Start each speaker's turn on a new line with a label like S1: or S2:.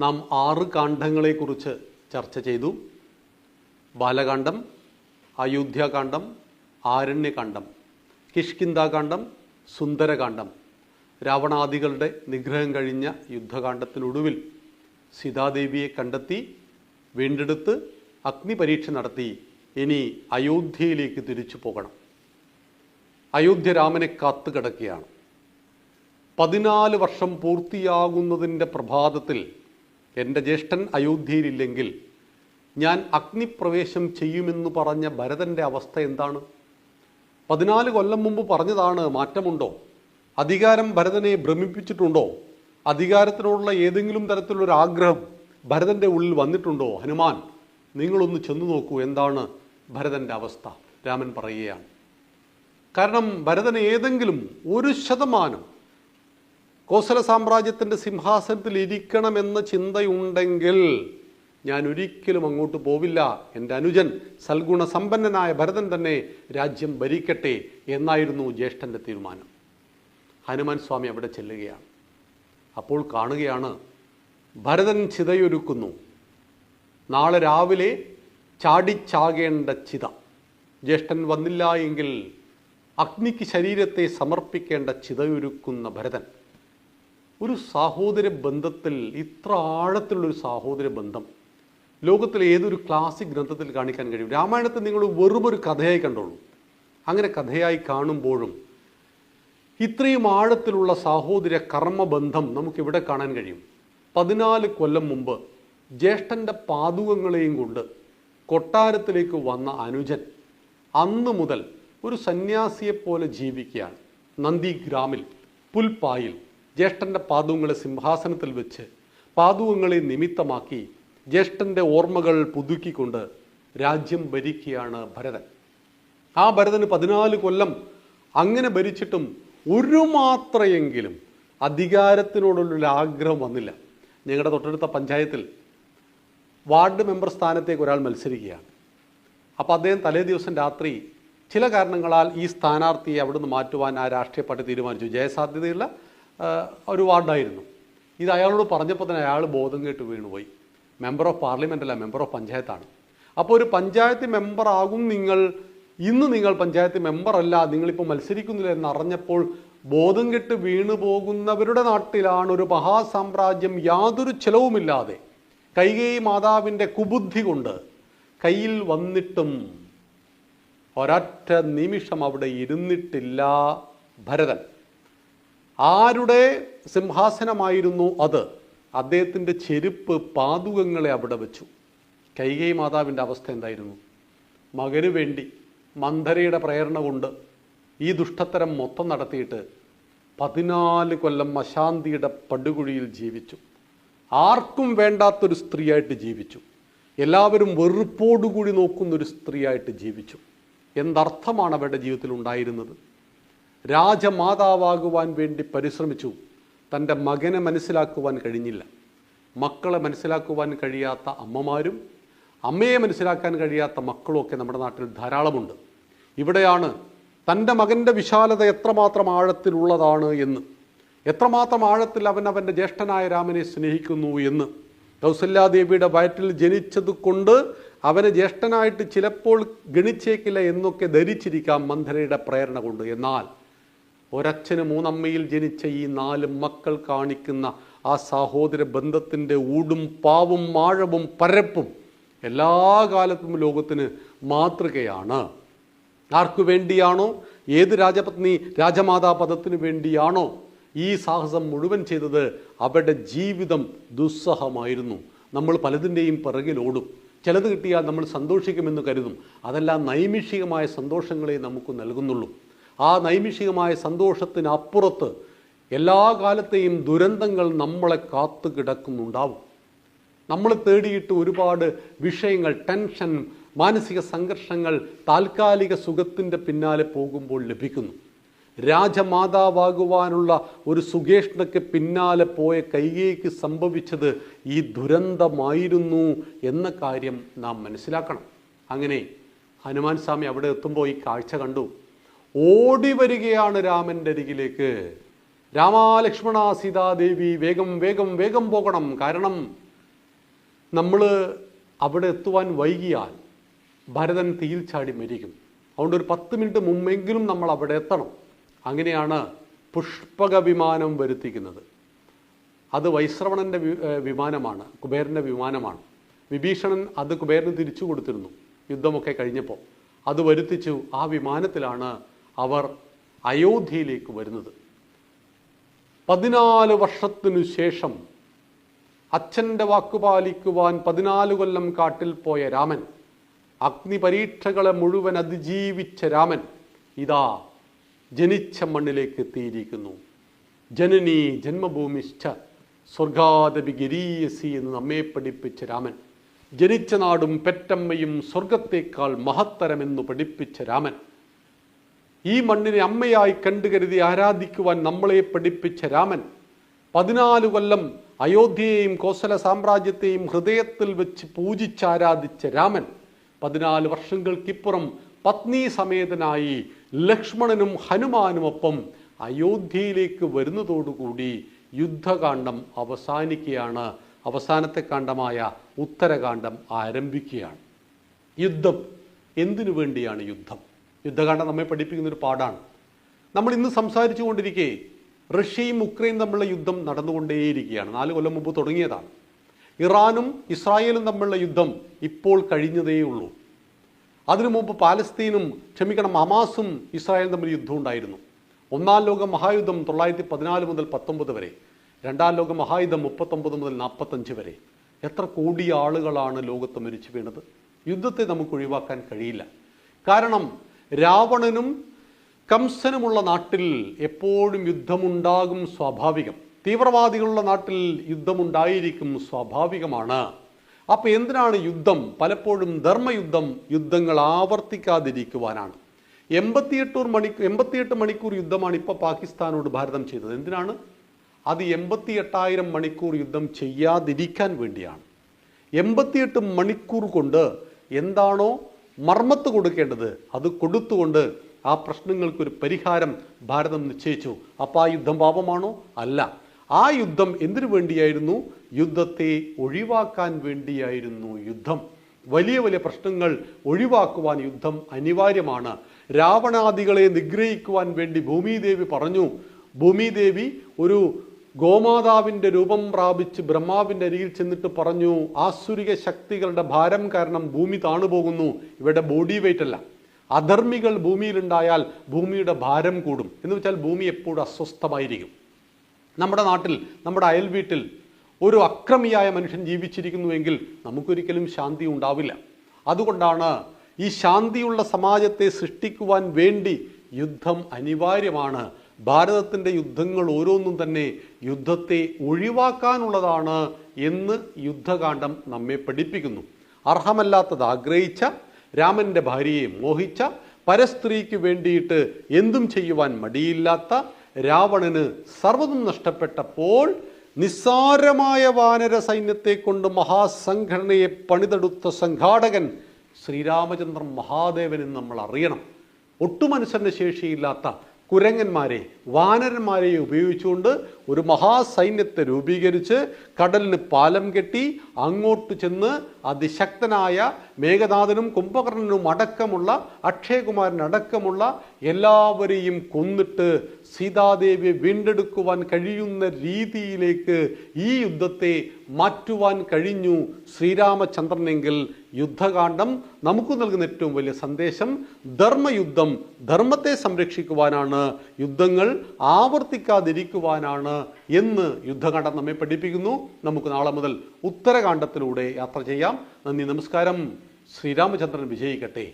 S1: നാം ആറ് കാണ്ഡങ്ങളെക്കുറിച്ച് ചർച്ച ചെയ്തു. ബാലകാന്ഡം അയോധ്യാകാന്ഡം ആരണ്യകാന്ഡം കിഷ്കിന്താകാന്ഡം സുന്ദരകാന്ഡം രാവണാദികളുടെ നിഗ്രഹം കഴിഞ്ഞ യുദ്ധകാന്ഡത്തിനൊടുവിൽ സീതാദേവിയെ കണ്ടെത്തി വീണ്ടെടുത്ത് അഗ്നിപരീക്ഷ നടത്തി. ഇനി അയോധ്യയിലേക്ക് തിരിച്ചു പോകണം. അയോധ്യ രാമനെ കാത്തു കിടക്കുകയാണ് പതിനാല് വർഷം പൂർത്തിയാകുന്നതിന്റെ പ്രഭാതത്തിൽ എന്റെ ജ്യേഷ്ഠൻ അയോധ്യയിലില്ലെങ്കിൽ ഞാൻ അഗ്നിപ്രവേശം ചെയ്യുമെന്ന് പറഞ്ഞ ഭരതന്റെ അവസ്ഥ എന്താണ്? പതിനാല് കൊല്ലം മുമ്പ് പറഞ്ഞതാണ് മാറ്റമുണ്ടോ? അധികാരം ഭരതനെ ഭ്രമിപ്പിച്ചിട്ടുണ്ടോ? അധികാരത്തിനോടുള്ള ഏതെങ്കിലും തരത്തിലുള്ള ആഗ്രഹം ഭരതന്റെ ഉള്ളിൽ വന്നിട്ടുണ്ടോ? ഹനുമാൻ നിങ്ങളൊന്ന് ചെന്നു നോക്കൂ എന്താണ് ഭരതന്റെ അവസ്ഥ. രാമൻ പറയുകയാണ്. കാരണം ഭരതന് ഏതെങ്കിലും ഒരു ശതമാനം കോസല സാമ്രാജ്യത്തിന്റെ സിംഹാസനത്തിൽ ഇരിക്കണമെന്ന ചിന്തയുണ്ടെങ്കിൽ ഞാൻ ഒരിക്കലും അങ്ങോട്ട് പോവില്ല. എന്റെ അനുജൻ സൽഗുണ സമ്പന്നനായ ഭരതൻ തന്നെ രാജ്യം ഭരിക്കട്ടെ എന്നായിരുന്നു ജ്യേഷ്ഠന്റെ തീരുമാനം. ഹനുമാൻ സ്വാമി അവിടെ ചെല്ലുകയാണ്. അപ്പോൾ കാണുകയാണ് ഭരതൻ ചിതയൊരുക്കുന്നു. നാളെ രാവിലെ ചാടിച്ചാകേണ്ട ചിത. ജ്യേഷ്ഠൻ വന്നില്ല എങ്കിൽ അഗ്നിക്ക് ശരീരത്തെ സമർപ്പിക്കേണ്ട ചിതയൊരുക്കുന്ന ഭരതൻ. ഒരു സാഹോദര്യ ബന്ധത്തിൽ ഇത്ര ആഴത്തിലുള്ളൊരു സാഹോദര്യ ബന്ധം ലോകത്തിലെ ഏതൊരു ക്ലാസിക് ഗ്രന്ഥത്തിൽ കാണിക്കാൻ കഴിയും? രാമായണത്തെ നിങ്ങൾ വെറുമൊരു കഥയായി കണ്ടോളൂ. അങ്ങനെ കഥയായി കാണുമ്പോഴും ഇത്രയും ആഴത്തിലുള്ള സാഹോദര്യ കർമ്മബന്ധം നമുക്കിവിടെ കാണാൻ കഴിയും. പതിനാല് കൊല്ലം മുമ്പ് ജ്യേഷ്ഠന്റെ പാതുകങ്ങളെയും കൊണ്ട് കൊട്ടാരത്തിലേക്ക് വന്ന അനുജൻ അന്ന് മുതൽ ഒരു സന്യാസിയെപ്പോലെ ജീവിക്കുകയാണ്. നന്ദിഗ്രാമിൽ പുൽപ്പായിൽ. ജ്യേഷ്ഠന്റെ പാദുങ്ങളെ സിംഹാസനത്തിൽ വെച്ച് പാദുവങ്ങളെ നിമിത്തമാക്കി ജ്യേഷ്ഠന്റെ ഓർമ്മകൾ പുതുക്കിക്കൊണ്ട് രാജ്യം ഭരിക്കുകയാണ് ഭരതൻ. ആ ഭരതന് പതിനാല് കൊല്ലം അങ്ങനെ ഭരിച്ചിട്ടും ഒരു മാത്രയെങ്കിലും അധികാരത്തിനോടുള്ളൊരു ആഗ്രഹം വന്നില്ല. ഞങ്ങളുടെ തൊട്ടടുത്ത പഞ്ചായത്തിൽ വാർഡ് മെമ്പർ സ്ഥാനത്തേക്ക് ഒരാൾ മത്സരിക്കുകയാണ്. അപ്പോൾ അദ്ദേഹം തലേ ദിവസം രാത്രി ചില കാരണങ്ങളാൽ ഈ സ്ഥാനാർത്ഥിയെ അവിടുന്ന് മാറ്റുവാൻ ആ രാഷ്ട്രീയ പാർട്ടി തീരുമാനിച്ചു. ജയസാധ്യതയുള്ള ഒരു വാർഡായിരുന്നു. ഇത് അയാളോട് പറഞ്ഞപ്പോൾ തന്നെ അയാൾ ബോധം കേട്ട് വീണുപോയി. മെമ്പർ ഓഫ് പാർലമെന്റ് അല്ല മെമ്പർ ഓഫ് പഞ്ചായത്താണ്. അപ്പോൾ ഒരു പഞ്ചായത്ത് മെമ്പർ ആകും നിങ്ങൾ ഇന്ന് നിങ്ങൾ പഞ്ചായത്ത് മെമ്പറല്ല നിങ്ങളിപ്പോൾ മത്സരിക്കുന്നില്ല എന്നറിഞ്ഞപ്പോൾ ബോധം കെട്ട് വീണു പോകുന്നവരുടെ നാട്ടിലാണ് ഒരു മഹാസാമ്രാജ്യം യാതൊരു ചെലവുമില്ലാതെ കൈകൈ മാതാവിന്റെ കുബുദ്ധി കൊണ്ട് കയ്യിൽ വന്നിട്ടും ഒരൊറ്റ നിമിഷം അവിടെ ഇരുന്നിട്ടില്ല ഭരതൻ. ആരുടെ സിംഹാസനമായിരുന്നു അത്? അദ്ദേഹത്തിന്റെ ചെരുപ്പ് പാതുകങ്ങളെ അവിടെ വെച്ചു. കൈകൈ മാതാവിന്റെ അവസ്ഥ എന്തായിരുന്നു? മകന് വേണ്ടി മന്ധരയുടെ പ്രേരണ കൊണ്ട് ഈ ദുഷ്ടത്തരം മൊത്തം നടത്തിയിട്ട് പതിനാല് കൊല്ലം അശാന്തിയുടെ പടുകുഴിയിൽ ജീവിച്ചു. ആർക്കും വേണ്ടാത്തൊരു സ്ത്രീയായിട്ട് ജീവിച്ചു. എല്ലാവരും വെറുപ്പോടുകൂടി നോക്കുന്നൊരു സ്ത്രീയായിട്ട് ജീവിച്ചു. എന്തർത്ഥമാണ് അവരുടെ ജീവിതത്തിൽ ഉണ്ടായിരുന്നത്? രാജമാതാവാകുവാൻ വേണ്ടി പരിശ്രമിച്ചു. തന്റെ മകനെ മനസ്സിലാക്കുവാൻ കഴിഞ്ഞില്ല. മക്കളെ മനസ്സിലാക്കുവാൻ കഴിയാത്ത അമ്മമാരും അമ്മയെ മനസ്സിലാക്കാൻ കഴിയാത്ത മക്കളും ഒക്കെ നമ്മുടെ നാട്ടിൽ ധാരാളമുണ്ട്. ഇവിടെയാണ് തന്റെ മകന്റെ വിശാലത എത്രമാത്രം ആഴത്തിലുള്ളതാണ് എന്ന് എത്രമാത്രം ആഴത്തിൽ അവൻ അവന്റെ ജ്യേഷ്ഠനായ രാമനെ സ്നേഹിക്കുന്നു എന്ന് കൗസല്യാദേവിയുടെ വയറ്റിൽ ജനിച്ചത് കൊണ്ട് അവനെ ജ്യേഷ്ഠനായിട്ട് ചിലപ്പോൾ ഗണിച്ചേക്കില്ല എന്നൊക്കെ ധരിച്ചിരിക്കാം മന്ധരയുടെ പ്രേരണ കൊണ്ട്. എന്നാൽ ഒരച്ഛന് മൂന്നമ്മയിൽ ജനിച്ച ഈ നാല് മക്കൾ കാണിക്കുന്ന ആ സഹോദര ബന്ധത്തിന്റെ ഊടും പാവും ആഴവും പരപ്പും എല്ലാ കാലത്തും ലോകത്തിന് മാതൃകയാണ്. ആർക്കു വേണ്ടിയാണോ? ഏത് രാജപത്നി രാജമാതാ പദത്തിന് വേണ്ടിയാണോ ഈ സാഹസം മുഴുവൻ ചെയ്തത്? അവരുടെ ജീവിതം ദുസ്സഹമായിരുന്നു. നമ്മൾ പലതിന്റെയും പിറകിൽ ഓടും. ചിലത് കിട്ടിയാൽ നമ്മൾ സന്തോഷിക്കുമെന്ന് കരുതും. അതെല്ലാം നൈമിഷികമായ സന്തോഷങ്ങളെ നമുക്ക് നൽകുന്നുള്ളൂ. ആ നൈമിഷികമായ സന്തോഷത്തിനപ്പുറത്ത് എല്ലാ കാലത്തെയും ദുരന്തങ്ങൾ നമ്മളെ കാത്തു കിടക്കുന്നുണ്ടാവും. നമ്മൾ തേടിയിട്ട് ഒരുപാട് വിഷയങ്ങൾ ടെൻഷൻ മാനസിക സംഘർഷങ്ങൾ താൽക്കാലിക സുഖത്തിന്റെ പിന്നാലെ പോകുമ്പോൾ ലഭിക്കുന്നു. രാജമാതാവാകുവാനുള്ള ഒരു സുഗേഷ്ണയ്ക്ക് പിന്നാലെ പോയ കൈകേക്ക് സംഭവിച്ചത് ഈ ദുരന്തമായിരുന്നു എന്ന കാര്യം നാം മനസ്സിലാക്കണം. അങ്ങനെ ഹനുമാൻ സ്വാമി അവിടെ എത്തുമ്പോൾ ഈ കാഴ്ച കണ്ടു. ഓടി വരികയാണ് രാമന്റെ അരികിലേക്ക്. രാമാലക്ഷ്മണ സീതാദേവി വേഗം വേഗം വേഗം പോകണം. കാരണം നമ്മൾ അവിടെ എത്തുവാൻ വൈകിയാൽ ഭരതൻ തീയിൽ ചാടി മരിക്കും. അതുകൊണ്ട് ഒരു പത്ത് മിനിറ്റ് മുമ്പെങ്കിലും നമ്മൾ അവിടെ എത്തണം. അങ്ങനെയാണ് പുഷ്പക വിമാനം വരുത്തിക്കുന്നത്. അത് വൈശ്രവണന്റെ വിമാനമാണ് കുബേരന്റെ വിമാനമാണ്. വിഭീഷണൻ അത് കുബേരന് തിരിച്ചു കൊടുത്തിരുന്നു. യുദ്ധമൊക്കെ കഴിഞ്ഞപ്പോൾ. അത് വരുത്തിച്ചു. ആ വിമാനത്തിലാണ് അവർ അയോധ്യയിലേക്ക് വരുന്നത്. പതിനാല് വർഷത്തിനു ശേഷം അച്ഛന്റെ വാക്കുപാലിക്കുവാൻ പതിനാല് കൊല്ലം കാട്ടിൽ പോയ രാമൻ അഗ്നി പരീക്ഷകളെ മുഴുവൻ അതിജീവിച്ച രാമൻ ഇതാ ജനിച്ച മണ്ണിലേക്ക് എത്തിയിരിക്കുന്നു. ജനനി ജന്മഭൂമിഷ്ഠ സ്വർഗാദപി ഗിരീയസി എന്ന് നമ്മെ പഠിപ്പിച്ച രാമൻ ജനിച്ച നാടും പെറ്റമ്മയും സ്വർഗത്തേക്കാൾ മഹത്തരമെന്ന് പഠിപ്പിച്ച രാമൻ ഈ മണ്ണിനെ അമ്മയായി കണ്ടു കരുതി ആരാധിക്കുവാൻ നമ്മളെ പഠിപ്പിച്ച രാമൻ പതിനാല് കൊല്ലം അയോധ്യയെയും കോസല സാമ്രാജ്യത്തെയും ഹൃദയത്തിൽ വെച്ച് പൂജിച്ചാരാധിച്ച രാമൻ പതിനാല് വർഷങ്ങൾക്കിപ്പുറം പത്നി സമേതനായി ലക്ഷ്മണനും ഹനുമാനുമൊപ്പം അയോധ്യയിലേക്ക് വരുന്നതോടുകൂടി യുദ്ധകാന്ഡം അവസാനിക്കുകയാണ്. അവസാനത്തെ കാണ്ഡമായ ഉത്തരകാന്ഡം ആരംഭിക്കുകയാണ്. യുദ്ധം എന്തിനു വേണ്ടിയാണ് യുദ്ധം? യുദ്ധകാന്ഡം നമ്മെ പഠിപ്പിക്കുന്ന ഒരു പാഠാണ്. നമ്മൾ ഇന്ന് സംസാരിച്ചു കൊണ്ടിരിക്കെ റഷ്യയും ഉക്രൈനും തമ്മിലുള്ള യുദ്ധം നടന്നുകൊണ്ടേയിരിക്കുകയാണ്. നാല് കൊല്ലം മുമ്പ് തുടങ്ങിയതാണ്. ഇറാനും ഇസ്രായേലും തമ്മിലുള്ള യുദ്ധം ഇപ്പോൾ കഴിഞ്ഞതേ ഉള്ളൂ. അതിനു മുമ്പ് പാലസ്തീനും ക്ഷമിക്കണം ഹമാസും ഇസ്രായേലും തമ്മിൽ യുദ്ധം ഉണ്ടായിരുന്നു. ഒന്നാം ലോക മഹായുദ്ധം തൊള്ളായിരത്തി പതിനാല് മുതൽ പത്തൊമ്പത് വരെ രണ്ടാം ലോക മഹായുദ്ധം മുപ്പത്തൊമ്പത് മുതൽ നാൽപ്പത്തഞ്ച് വരെ. എത്ര കോടി ആളുകളാണ് ലോകത്ത് മരിച്ചു വീണത്? യുദ്ധത്തെ നമുക്ക് ഒഴിവാക്കാൻ കഴിയില്ല. കാരണം രാവണനും കംസനുമുള്ള നാട്ടിൽ എപ്പോഴും യുദ്ധമുണ്ടാകും സ്വാഭാവികം. തീവ്രവാദികളുള്ള നാട്ടിൽ യുദ്ധമുണ്ടായിരിക്കും സ്വാഭാവികമാണ്. അപ്പോൾ എന്തിനാണ് യുദ്ധം? പലപ്പോഴും ധർമ്മയുദ്ധം യുദ്ധങ്ങൾ ആവർത്തിക്കാതിരിക്കുവാനാണ്. എൺപത്തിയെട്ടൂർ മണി എൺപത്തിയെട്ട് മണിക്കൂർ യുദ്ധമാണ് ഇപ്പോൾ പാകിസ്ഥാനോട് ഭാരതം ചെയ്തത്. എന്തിനാണ്? അത് എൺപത്തി എട്ടായിരം മണിക്കൂർ യുദ്ധം ചെയ്യാതിരിക്കാൻ വേണ്ടിയാണ്. എൺപത്തിയെട്ട് മണിക്കൂർ കൊണ്ട് എന്താണോ മർമ്മത്ത് കൊടുക്കേണ്ടത് അത് കൊടുത്തുകൊണ്ട് ആ പ്രശ്നങ്ങൾക്കൊരു പരിഹാരം ഭാരതം നിശ്ചയിച്ചു. അപ്പോൾ ആ യുദ്ധം പാപമാണോ? അല്ല. ആ യുദ്ധം എന്തിനു വേണ്ടിയായിരുന്നു? യുദ്ധത്തെ ഒഴിവാക്കാൻ വേണ്ടിയായിരുന്നു യുദ്ധം. വലിയ വലിയ പ്രശ്നങ്ങൾ ഒഴിവാക്കുവാൻ യുദ്ധം അനിവാര്യമാണ്. രാവണാദികളെ നിഗ്രഹിക്കുവാൻ വേണ്ടി ഭൂമിദേവി പറഞ്ഞു. ഭൂമിദേവി ഒരു ഗോമാതാവിന്റെ രൂപം പ്രാപിച്ച് ബ്രഹ്മാവിന്റെ അരികിൽ ചെന്നിട്ട് പറഞ്ഞു ആസുരിക ശക്തികളുടെ ഭാരം കാരണം ഭൂമി താണുപോകുന്നു. ഇവിടെ ബോഡി വെയിറ്റ് അല്ല. അധർമ്മികൾ ഭൂമിയിലുണ്ടായാൽ ഭൂമിയുടെ ഭാരം കൂടും. എന്ന് വെച്ചാൽ ഭൂമി എപ്പോഴും അസ്വസ്ഥമായിരിക്കും. നമ്മുടെ നാട്ടിൽ നമ്മുടെ അയൽ വീട്ടിൽ ഒരു അക്രമിയായ മനുഷ്യൻ ജീവിച്ചിരിക്കുന്നുവെങ്കിൽ നമുക്കൊരിക്കലും ശാന്തി ഉണ്ടാവില്ല. അതുകൊണ്ടാണ് ഈ ശാന്തിയുള്ള സമാജത്തെ സൃഷ്ടിക്കുവാൻ വേണ്ടി യുദ്ധം അനിവാര്യമാണ്. ഭാരതത്തിന്റെ യുദ്ധങ്ങൾ ഓരോന്നും തന്നെ യുദ്ധത്തെ ഒഴിവാക്കാനുള്ളതാണ് എന്ന് യുദ്ധകാന്ഡം നമ്മെ പഠിപ്പിക്കുന്നു. അർഹമല്ലാത്തത് ആഗ്രഹിച്ച രാമന്റെ ഭാര്യയെ മോഹിച്ച പരസ്ത്രീക്ക് വേണ്ടിയിട്ട് എന്തും ചെയ്യുവാൻ മടിയില്ലാത്ത രാവണന് സർവതും നഷ്ടപ്പെട്ടപ്പോൾ നിസ്സാരമായ വാനര സൈന്യത്തെ കൊണ്ട് മഹാസംഘടനയെ പണിതെടുത്ത സംഘാടകൻ ശ്രീരാമചന്ദ്രൻ മഹാദേവൻ എന്ന് നമ്മൾ അറിയണം. ഒട്ടും ശേഷിയില്ലാത്ത കുരങ്ങന്മാരെ വാനരന്മാരെ ഉപയോഗിച്ചുകൊണ്ട് ഒരു മഹാസൈന്യത്തെ രൂപീകരിച്ച് കടലിന് പാലം കെട്ടി അങ്ങോട്ട് ചെന്ന് അതിശക്തനായ മേഘനാഥനും കുംഭകർണനും അടക്കമുള്ള അക്ഷയകുമാരൻ അടക്കമുള്ള എല്ലാവരെയും കൊന്നിട്ട് സീതാദേവിയെ വീണ്ടെടുക്കുവാൻ കഴിയുന്ന രീതിയിലേക്ക് ഈ യുദ്ധത്തെ മാറ്റുവാൻ കഴിഞ്ഞു ശ്രീരാമചന്ദ്രനെങ്കിൽ യുദ്ധകാന്ഡം നമുക്ക് നൽകുന്ന ഏറ്റവും വലിയ സന്ദേശം ധർമ്മയുദ്ധം. ധർമ്മത്തെ സംരക്ഷിക്കുവാനാണ് യുദ്ധങ്ങൾ ആവർത്തിക്കാതിരിക്കുവാനാണ് എന്ന് യുദ്ധകാന്ഡം നമ്മെ പഠിപ്പിക്കുന്നു. നമുക്ക് നാളെ മുതൽ ഉത്തരകാന്ഡത്തിലൂടെ യാത്ര ചെയ്യാം. നന്ദി നമസ്കാരം. ശ്രീരാമചന്ദ്രൻ വിജയിക്കട്ടെ.